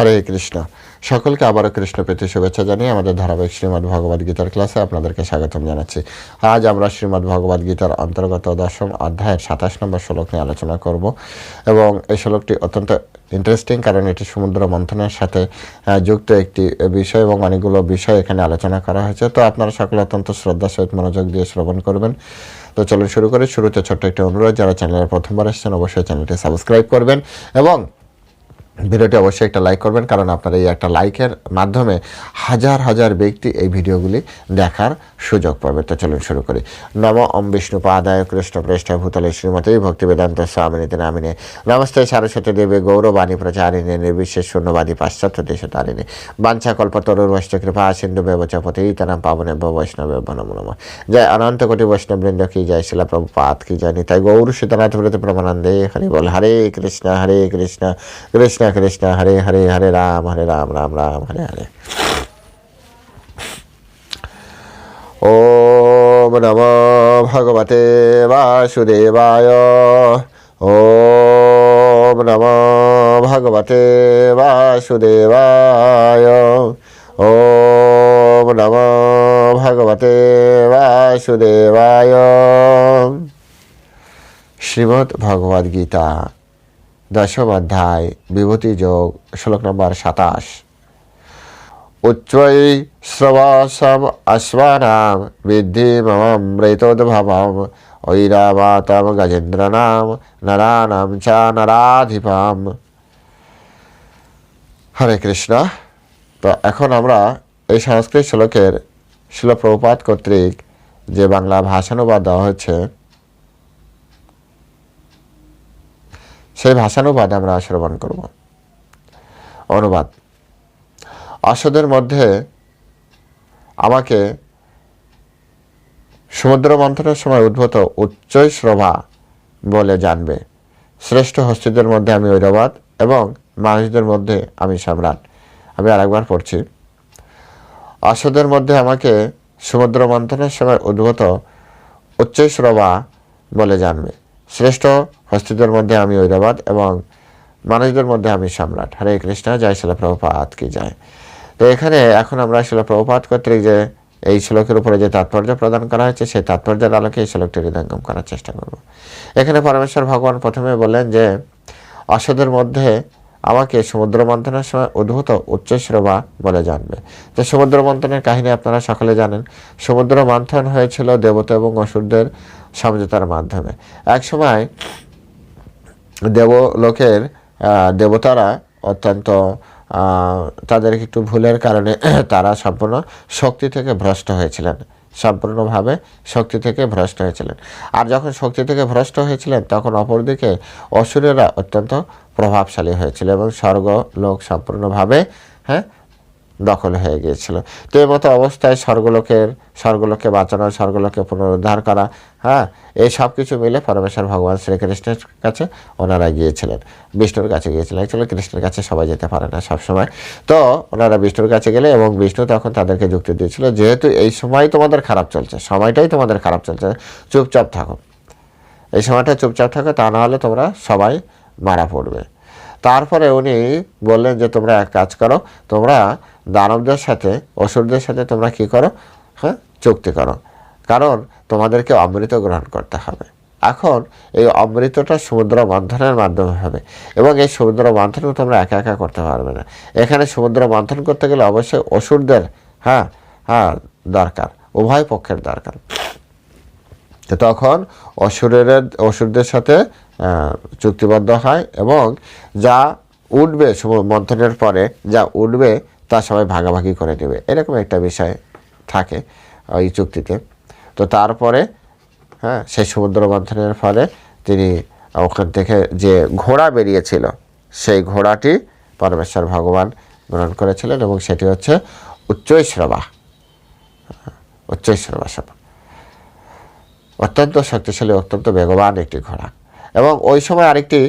হরে কৃষ্ণ। সকলকে আবারও কৃষ্ণ পেতে শুভেচ্ছা জানিয়ে আমাদের ধারাবাহিক শ্রীমদ্ ভগবদ গীতার ক্লাসে আপনাদেরকে স্বাগতম জানাচ্ছি। আজ আমরা শ্রীমদ্ ভগবদ গীতার অন্তর্গত দশম অধ্যায়ের সাতাশ নম্বর শ্লোক নিয়ে আলোচনা করব এবং এই শ্লোকটি অত্যন্ত ইন্টারেস্টিং কারণ এটি সমুদ্র মন্থনের সাথে যুক্ত একটি বিষয় এবং অনেকগুলো বিষয় এখানে আলোচনা করা হয়েছে। তো আপনারা সকলে অত্যন্ত শ্রদ্ধার সহিত মনোযোগ দিয়ে শ্রবণ করবেন। তো চলুন শুরু করে। শুরুতে ছোট্ট একটি অনুরোধ, যারা চ্যানেলের প্রথমবার এসেছেন, অবশ্যই চ্যানেলটি সাবস্ক্রাইব করবেন এবং ভিডিওটি অবশ্যই একটা লাইক করবেন, কারণ আপনার এই একটা লাইকের মাধ্যমে হাজার হাজার ব্যক্তি এই ভিডিওগুলি দেখার সুযোগ পাবে। তো চলুন শুরু করি। নম ওম বিষ্ণু পাদায় কৃষ্ণ পৃষ্ঠ ভূতলে শ্রীমতী ভক্তি বেদান্ত স্বামিনীতে নামিনে। নমস্তে সারস্বতী দেবে, গৌরবাণী প্রচারিণী, নির্বিশেষ শূন্যবাদী পাশ্চাত্য দেশ তারিণী বাঞ্ছা কল্প তরুর বৈষ্ণ কৃপা, সিন্ধু ব্যবচপতি ইতানাম পাবনে বৈষ্ণব নমো জয় অনন্ত কোটি বৈষ্ণববৃন্দ কি জয় শিলা প্রভুপাত কি জানি তাই গৌর সীতানাথ ব্রত প্রমানন্দে হরি বল, হরে কৃষ্ণ হরে কৃষ্ণ। কৃষ্ণ কৃষ্ণ, হরে হরে হরে রাম হরে রাম রাম রাম, হরে হরে। ওম নম ভগবতে বাসুদেবায়। ওম নম ভগবতে বাসুদেবায়। ওম নম ভগবতে বাসুদেবায়। শ্রীমদ্ ভগবদ গীতা দশম অধ্যায়, বিভূতি যোগ, শ্লোক নম্বর সাতাশ। উচ্চৈ শ্রবসম অশ্বানাম বিদ্ধি মম মৃতোদ্ভবম ঐরাবাতম গজেন্দ্রনাম নরানাম চ নরাধিপম। হরে কৃষ্ণ। তো এখন আমরা এই সংস্কৃত শ্লোকের শিলপ্রপাত কর্তৃক যে বাংলা ভাষানুবাদ দেওয়া হচ্ছে সেই ভাষানুবাদ আমরা শ্রবণ করব। অনুবাদ। অসদের মধ্যে আমাকে সমুদ্র মন্থনের সময় উদ্ভূত উচ্চই শ্রভা বলে জানবে। শ্রেষ্ঠ হস্তিদের মধ্যে আমি ঐরবাদ এবং মানুষদের মধ্যে আমি সম্রাট। আমি আরেকবার পড়ছি। অসদের মধ্যে আমাকে সমুদ্র মন্থনের সময় উদ্ভূত উচ্চই শ্রভা বলে জানবে। শ্রেষ্ঠ হস্তিদের মধ্যে আমি ঐরাবাদ এবং মানুষদের মধ্যে আমি সম্রাট। হরে কৃষ্ণ, জয় শিলা প্রভুপাত কি যায় তো এখানে এখন আমরা শিলা প্রভুপাত কর্তৃক যে এই শ্লোকের উপরে যে তাৎপর্য প্রদান করা হয়েছে, সেই তাৎপর্যের আলোকে এই শ্লোকটি হৃদয়ঙ্গম করার চেষ্টা করব। এখানে পরমেশ্বর ভগবান প্রথমে বললেন যে অসদের মধ্যে আমাকে সমুদ্র মন্থনের সময় উদ্ভূত উচ্চশ্রবা বলে জানবে। তো সমুদ্র মন্থনের কাহিনী আপনারা সকলে জানেন। সমুদ্র মন্থন হয়েছিল দেবতা এবং অসুরদের সমঝোতার মাধ্যমে। এক সময় দেবলোকের দেবতারা অত্যন্ত তাদের একটু ভুলের কারণে তারা সম্পূর্ণ শক্তি থেকে ভ্রষ্ট হয়েছিলেন। সম্পূর্ণভাবে শক্তি থেকে ভ্রষ্ট হয়েছিলেন। আর যখন শক্তি থেকে ভ্রষ্ট হয়েছিলেন, তখন অপরদিকে অসুরেরা অত্যন্ত প্রভাবশালী হয়েছিল এবং স্বর্গ লোক সম্পূর্ণভাবে হ্যাঁ দখল হয়ে গিয়েছিল। তো এই মতো অবস্থায় স্বর্গলোকের, স্বর্গলোককে বাঁচানো স্বর্গলোককে পুনরুদ্ধার করা হ্যাঁ এই সব কিছু মিলে পরমেশ্বর ভগবান শ্রীকৃষ্ণের কাছে ওনারা গিয়েছিলেন। বিষ্ণুর কাছে গিয়েছিলেন। অ্যাকচুয়ালি কৃষ্ণের কাছে সবাই যেতে পারে না সবসময়। তো ওনারা বিষ্ণুর কাছে গেলে এবং বিষ্ণু তখন তাদেরকে যুক্তি দিয়েছিল, যেহেতু এই সময় তোমাদের খারাপ চলছে, সময়টাই তোমাদের খারাপ চলছে, চুপচাপ থাকো। এই সময়টা চুপচাপ থাকো, তা না হলে তোমরা সবাই মারা পড়বে। তারপরে উনি বললেন যে, তোমরা এক কাজ করো, তোমরা দানবদের সাথে, অসুরদের সাথে তোমরা কি করো? হ্যাঁ চুক্তি করো। কারণ তোমাদেরকে অমৃত গ্রহণ করতে হবে। এখন এই অমৃতটা সমুদ্র মন্থনের মাধ্যমে হবে এবং এই সমুদ্র মন্থন তোমরা একা একা করতে পারবে না। এখানে সমুদ্র মন্থন করতে গেলে অবশ্যই অসুরদের হ্যাঁ হ্যাঁ দরকার, উভয় পক্ষের দরকার। তখন অসুরের, অসুরদের সাথে চুক্তিবদ্ধ হয় এবং যা উঠবে মন্থনের পরে যা উঠবে তা সবাই ভাগাভাগি করে নেবে। এরকম একটা বিষয় থাকে ওই চুক্তিতে। তো তারপরে হ্যাঁ সেই সমুদ্র মন্থনের ফলে তিনি ওখান থেকে যে ঘোড়া বেরিয়েছিল, সেই ঘোড়াটি পরমেশ্বর ভগবান গ্রহণ করেছিলেন এবং সেটি হচ্ছে উচ্চৈশ্রবা উচ্চৈশ্রবা সভা। অত্যন্ত শক্তিশালী, অত্যন্ত বেগবান একটি ঘোড়া। এবং ওই সময় আরেকটি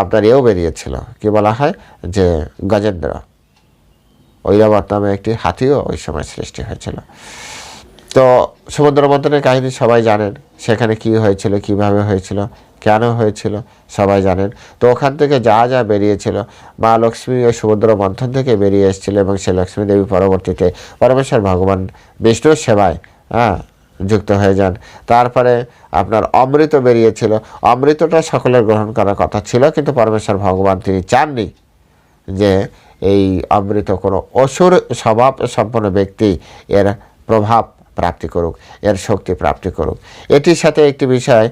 আপনার এও বেরিয়েছিল, কি বলা হয়? যে গজেন্দ্র। ঐরাবত নামে একটি হাতিও ওই সময় সৃষ্টি হয়েছিল। তো সমুদ্র মন্থনের কাহিনী সবাই জানেন, সেখানে কি হয়েছিল, কীভাবে হয়েছিল, কেন হয়েছিল, সবাই জানেন। তো ওখান থেকে যা যা বেরিয়েছিল, মা লক্ষ্মী ওই সমুদ্র মন্থন থেকে বেরিয়ে এসেছিল এবং সে লক্ষ্মী দেবী পরবর্তীতে পরমেশ্বর ভগবান বিষ্ণুর সেবায় হ্যাঁ যুক্ত হয়ে যান। তারপরে আপনার অমৃত বেরিয়েছিল। অমৃতটা সকলের গ্রহণ করার কথা ছিল, কিন্তু পরমেশ্বর ভগবান তিনি চাননি যে এই অমৃত কোনো অসুর স্বভাব সম্পন্ন ব্যক্তি এর প্রভাব প্রাপ্তি করুক, এর শক্তি প্রাপ্তি করুক। এটির সাথে একটি বিষয়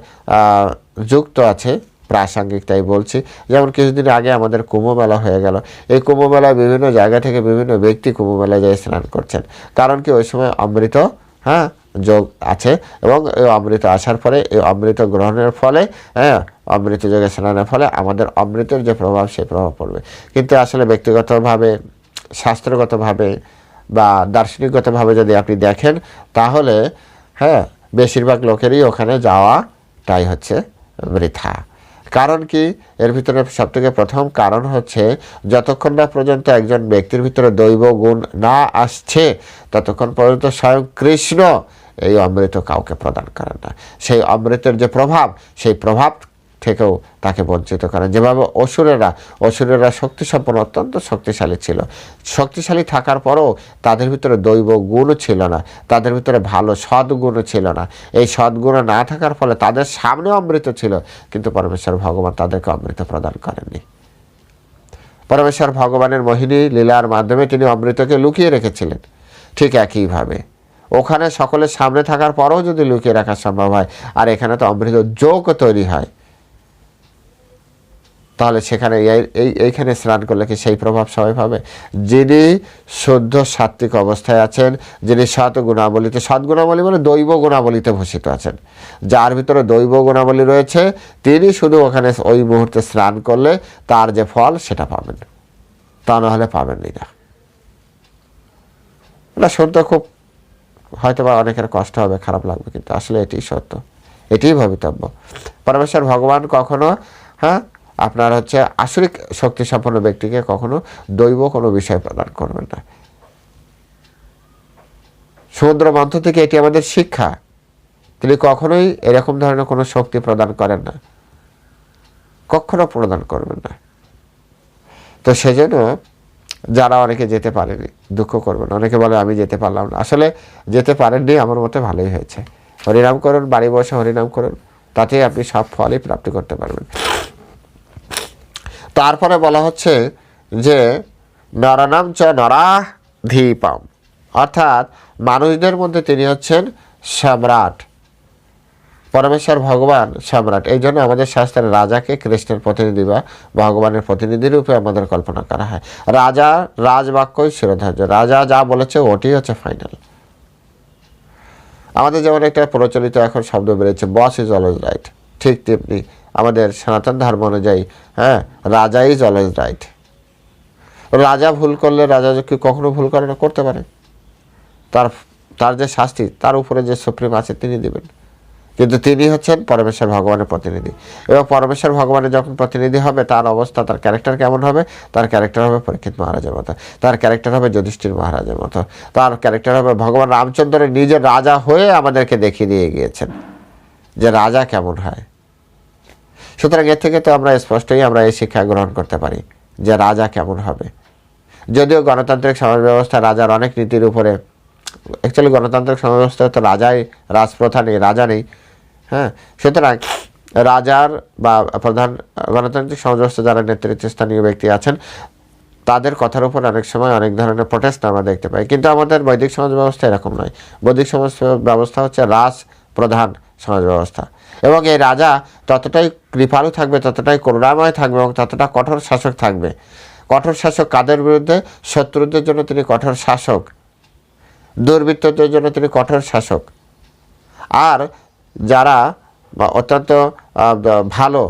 যুক্ত আছে, প্রাসঙ্গিক তাই বলছি। যেমন কিছুদিন আগে আমাদের কুম্ভমেলা হয়ে গেল। এই কুম্ভমেলায় বিভিন্ন জায়গা থেকে বিভিন্ন ব্যক্তি কুম্ভমেলায় যায় স্নান করছেন। কারণ কি ওই সময় অমৃত হ্যাঁ যোগ আছে এবং এই অমৃত আসার পরে এই অমৃত গ্রহণের ফলে হ্যাঁ অমৃত যোগে স্নানের ফলে আমাদের অমৃতের যে প্রভাব, সেই প্রভাব পড়বে। কিন্তু আসলে ব্যক্তিগতভাবে, শাস্ত্রগতভাবে বা দার্শনিকগতভাবে যদি আপনি দেখেন, তাহলে হ্যাঁ বেশিরভাগ লোকেরই ওখানে যাওয়াটাই হচ্ছে বৃথা। কারণ কি? এর ভিতরে সবথেকে প্রথম কারণ হচ্ছে, যতক্ষণ না পর্যন্ত একজন ব্যক্তির ভিতরে দৈব গুণ না আসছে, ততক্ষণ পর্যন্ত স্বয়ং কৃষ্ণ এই অমৃত কাউকে প্রদান করেন না। সেই অমৃতের যে প্রভাব, সেই প্রভাব থেকেও তাকে বঞ্চিত করেন। যেভাবে অসুরেরা অসুরেরা শক্তিসম্পন্ন, অত্যন্ত শক্তিশালী ছিল। শক্তিশালী থাকার পরও তাদের ভিতরে দৈব গুণ ছিল না। তাদের ভিতরে ভালো সদ্গুণ ছিল না। এই সদ্গুণ না থাকার ফলে তাদের সামনে অমৃত ছিল, কিন্তু পরমেশ্বর ভগবান তাদেরকে অমৃত প্রদান করেননি। পরমেশ্বর ভগবানের মোহিনী লীলার মাধ্যমে তিনি অমৃতকে লুকিয়ে রেখেছিলেন। ঠিক একইভাবে ওখানে সকলের সামনে থাকার পরেও যদি লুকিয়ে রাখা সম্ভব হয়। আর এখানে তো অমৃত যোগ তৈরি হয়। তাহলে সেখানে এই- এই, এইখানে স্নান করলে কি সেই প্রভাব সবাই পাবে? যিনি শুদ্ধ সাত্বিক অবস্থায় আছেন, যিনি সৎ গুণাবলীতে সৎ গুণাবলী মানে দৈব গুণাবলীতে ভূষিত আছেন। যার ভিতরে দৈব গুণাবলী রয়েছে, তিনি শুধু ওখানে ওই মুহূর্তে স্নান করলে তার যে ফল সেটা পাবেন। তা নাহলে পাবেনই না। এটা শুনতে খুব হয়তো বা অনেকের কষ্ট হবে, খারাপ লাগবে, কিন্তু আসলে এটিই সত্য। এটিই ভবিতব্য। পরমেশ্বর ভগবান কখনো হ্যাঁ আপনার হচ্ছে আসরিক শক্তি সম্পন্ন ব্যক্তিকে কখনো দৈব কোনো বিষয় প্রদান করবেন না। সমুদ্র মন্থ থেকে এটি আমাদের শিক্ষা। তিনি কখনোই এরকম ধরনের কোনো শক্তি প্রদান করেন না। কখনো প্রদান করবেন না। তো সেজন্য যারা অনেকে যেতে পারেনি, দুঃখ করবেন অনেকে বলে, আমি যেতে পারলাম না। আসলে যেতে পারেননি, আমার মতে ভালোই হয়েছে। হরিনাম করুন, বাড়ি বসে হরিনাম করুন, তাতেই আপনি সব ফলই প্রাপ্তি করতে পারবেন। তারপরে বলা হচ্ছে যে, নরনাম চ নরাধীপম। অর্থাৎ, মানুষদের মধ্যে তিনি হচ্ছেন সম্রাট। পরমেশ্বর ভগবান সম্রাট। এই জন্য আমাদের শাস্ত্রের রাজাকে কৃষ্ণের প্রতিনিধি বা ভগবানের প্রতিনিধি রূপে আমাদের কল্পনা করা হয়। রাজা রাজবাক্যই শিরোধার্য। রাজা যা বলেছে ওটি হচ্ছে ফাইনাল আমাদের যেমন একটা প্রচলিত এখন শব্দ বেড়েছে বস ইজ অলওয়েজ রাইট ঠিক তেমনি আমাদের সনাতন ধর্ম অনুযায়ী হ্যাঁ রাজা ইজ অলওয়েজ রাইট রাজা ভুল করলে রাজা কি কখনো ভুল করে না, করতে পারে। তার তার যে শাস্তি, তার উপরে যে সুপ্রিম আছে, তিনি দেবেন। কিন্তু তিনি হচ্ছেন পরমেশ্বর ভগবানের প্রতিনিধি। এবং পরমেশ্বর ভগবানের যখন প্রতিনিধি হবে, তার অবস্থা, তার ক্যারেক্টার কেমন হবে? তার ক্যারেক্টার হবে পরীক্ষিত মহারাজের মতো। তার ক্যারেক্টার হবে যুধিষ্ঠির মহারাজের মতো। তার ক্যারেক্টার হবে ভগবান রামচন্দ্রের নিজের রাজা হয়ে আমাদেরকে দেখিয়ে দিয়ে গিয়েছেন যে রাজা কেমন হয়। সুতরাং এর থেকে তো আমরা স্পষ্টই আমরা এই শিক্ষা গ্রহণ করতে পারি যে রাজা কেমন হবে। যদিও গণতান্ত্রিক সমাজ ব্যবস্থা রাজার অনেক নীতির উপরে অ্যাকচুয়ালি গণতান্ত্রিক সমাজ ব্যবস্থায় তো রাজাই, রাজপ্রথা নেই, রাজা নেই। হ্যাঁ সুতরাং রাজার বা প্রধান গণতান্ত্রিক ব্যবস্থা যারা নেতৃত্বস্থানীয় ব্যক্তি আছেন, তাদের কথার উপর অনেক সময় অনেক ধরনের প্রোটেস্ট আমরা দেখতে পাই। কিন্তু আমাদের বৈদিক সমাজ ব্যবস্থা এরকম নয়। বৈদিক সমাজ ব্যবস্থা হচ্ছে রাজ প্রধান সমাজ ব্যবস্থা এবং এই রাজা ততটাই কৃপালু থাকবে, ততটাই করুণাময় থাকবে এবং ততটা কঠোর শাসক থাকবে। কঠোর শাসক কাদের বিরুদ্ধে? শত্রুদের জন্য তিনি কঠোর শাসক। দুর্বৃত্তদের জন্য তিনি কঠোর শাসক। আর যারা অত্যন্ত ভালো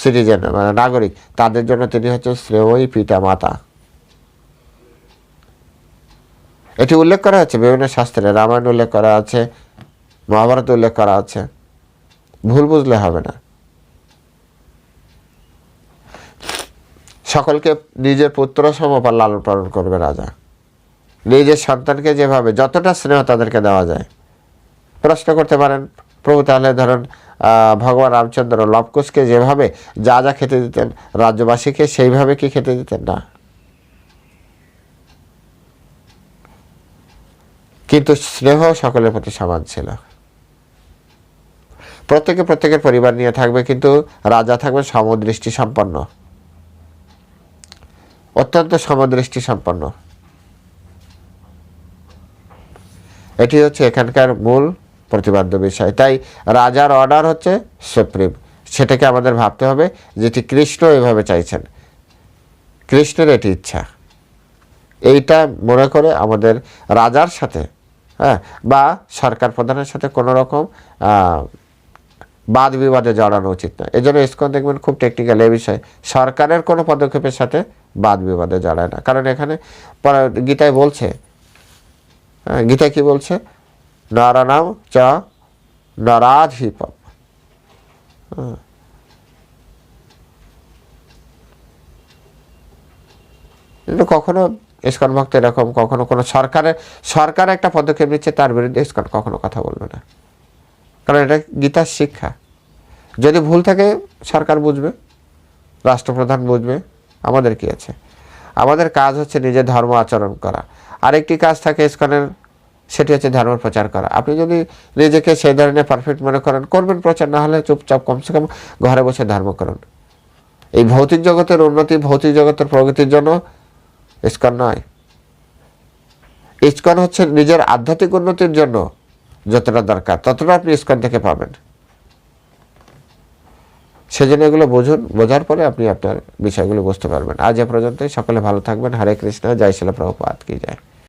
সিটিজেন মানে নাগরিক, তাদের জন্য তিনি হচ্ছে শ্রেয়ই পিতা মাতা এটি উল্লেখ করা আছে বিভিন্ন শাস্ত্রে। রামায়ণ উল্লেখ করা আছে, মহাভারত উল্লেখ করা আছে। ভুল বুঝলে হবে না। সকলকে নিজের পুত্র সমপাল লালন পালন করবে রাজা। নিজের সন্তানকে যেভাবে, যতটা স্নেহ তাদেরকে দেওয়া যায়। প্রশ্ন করতে পারেন প্রভু তাহলে ধরুন ভগবান রামচন্দ্র লবকুশকে যেভাবে যা যা খেতে দিতেন রাজ্যবাসীকে সেইভাবে কি খেতে দিতেন? না। কিন্তু স্নেহ সকলের প্রতি সমান ছিল। প্রত্যেকে প্রত্যেকের পরিবার নিয়ে থাকবে, কিন্তু রাজা থাকবে সমদৃষ্টি সম্পন্ন। অত্যন্ত সমদৃষ্টি সম্পন্ন। এটি হচ্ছে এখানকার মূল প্রতিপাদ্য বিষয়। তাই রাজার অর্ডার হচ্ছে সুপ্রিম। সেটাকে আমাদের ভাবতে হবে যেটি কৃষ্ণ এভাবে চাইছেন। কৃষ্ণের এটি ইচ্ছা। এইটা মনে করে আমাদের রাজার সাথে হ্যাঁ বা সরকার প্রধানের সাথে কোনো রকম বাদ বিবাদে জড়ানো উচিত না জন্য ইস্কন দেখবেন খুব টেকনিক্যাল এই বিষয়ে সরকারের কোনো পদক্ষেপের সাথে বাদ বিবাদে জড়ায় না। কারণ এখানে গীতায় বলছে হ্যাঁ, গীতায় কি বলছে? নরানাম চ নরাধিপম। হ্যাঁ। কিন্তু কখনো ইস্কন ভক্ত এরকম, কখনো কোনো সরকারের সরকার একটা পদক্ষেপ নিচ্ছে, তার বিরুদ্ধে ইস্কন কখনো কথা বলবে না। কারণ এটা গীতার শিক্ষা। যদি ভুল থাকে, সরকার বুঝবে, রাষ্ট্রপ্রধান বুঝবে, আমাদের কি আছে? আমাদের কাজ হচ্ছে নিজের ধর্ম আচরণ করা। আরেকটি কাজ থাকে ইস্কনের সেটি হচ্ছে ধর্ম প্রচার করা। আপনি যদি নিজেকে সেই ধরনের পারফেক্ট মনে করেন, করবেন প্রচার, না হলে চুপচাপ কমসে কম ঘরে বসে ধর্ম করুন। এই ভৌতিক জগতের উন্নতি ভৌতিক জগতের প্রগতির জন্য ইস্কন নয়। ইস্কন হচ্ছে নিজের আধ্যাত্মিক উন্নতির জন্য যতটা দরকার, ততটা আপনি ইস্কন থেকে পাবেন। সেজন্য এগুলো বুঝুন, বোঝার পরে আপনি আপনার বিষয়গুলো বুঝতে পারবেন। আজ এ পর্যন্তই, সকলে ভালো থাকবেন। হরে কৃষ্ণ, জয় শিল প্রভুপাত কি যায়